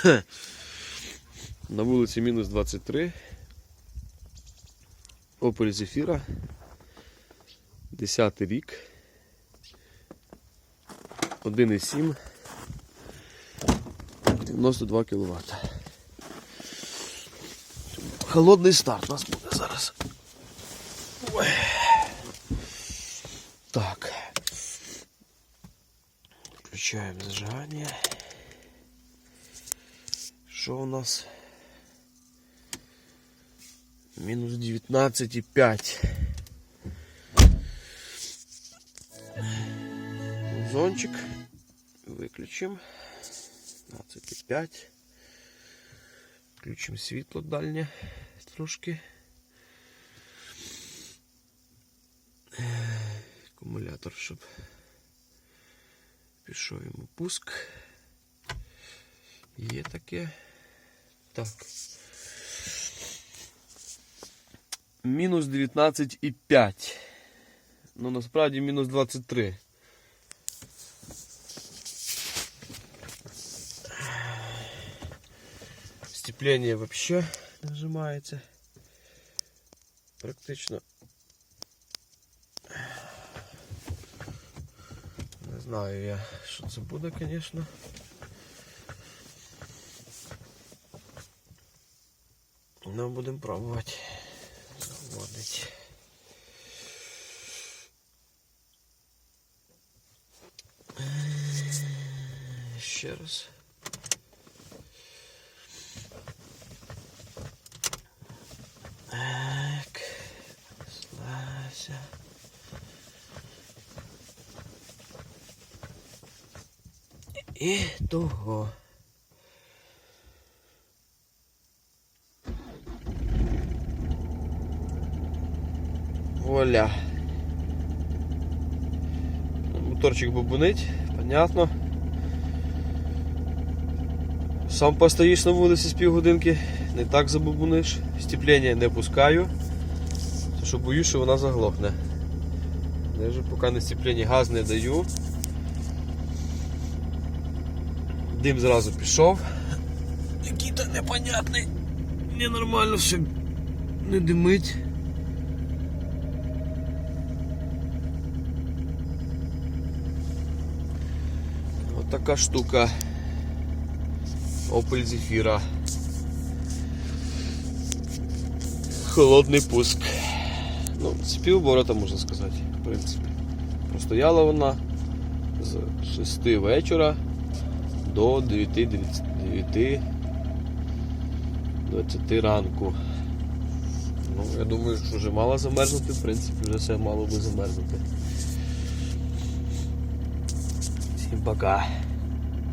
На вулиці мінус 23. Opel Zafira. 10 рік. 1,7. 92 кВт. Холодний старт у нас буде зараз. Ой. Так. Включаємо зажигання. Що у нас? Мінус 19,5. Зончик. Виключимо. 15,5. Включимо світло дальнє трошки. Акумулятор, щоб пішов йому пуск. Є таке. Так. Мінус 19,5. Ну насправді мінус 23. Степление вообще нажимається. Практично. Не знаю я, що це буде, звісно. Ну, будемо пробувати заводити. Ще раз. Так. Слася. І того. Вуаля. Моторчик бубунить, понятно. Сам постоїш на вулиці з півгодинки, не так забубуниш, степлення не пускаю, тому що боюсь, що вона заглохне. Даже поки на степлення газ не даю. Дим зразу пішов. Який-то непонятний, ненормально все не димить. Така штука. Opel Zafira. Холодний пуск. Ну, з півоборота можна сказати, в принципі. Простояла вона з 6 вечора до 9, 9 20 ранку. Ну, я думаю, що вже мало замерзнути, в принципі, вже все мало би замерзнути. Всім пока.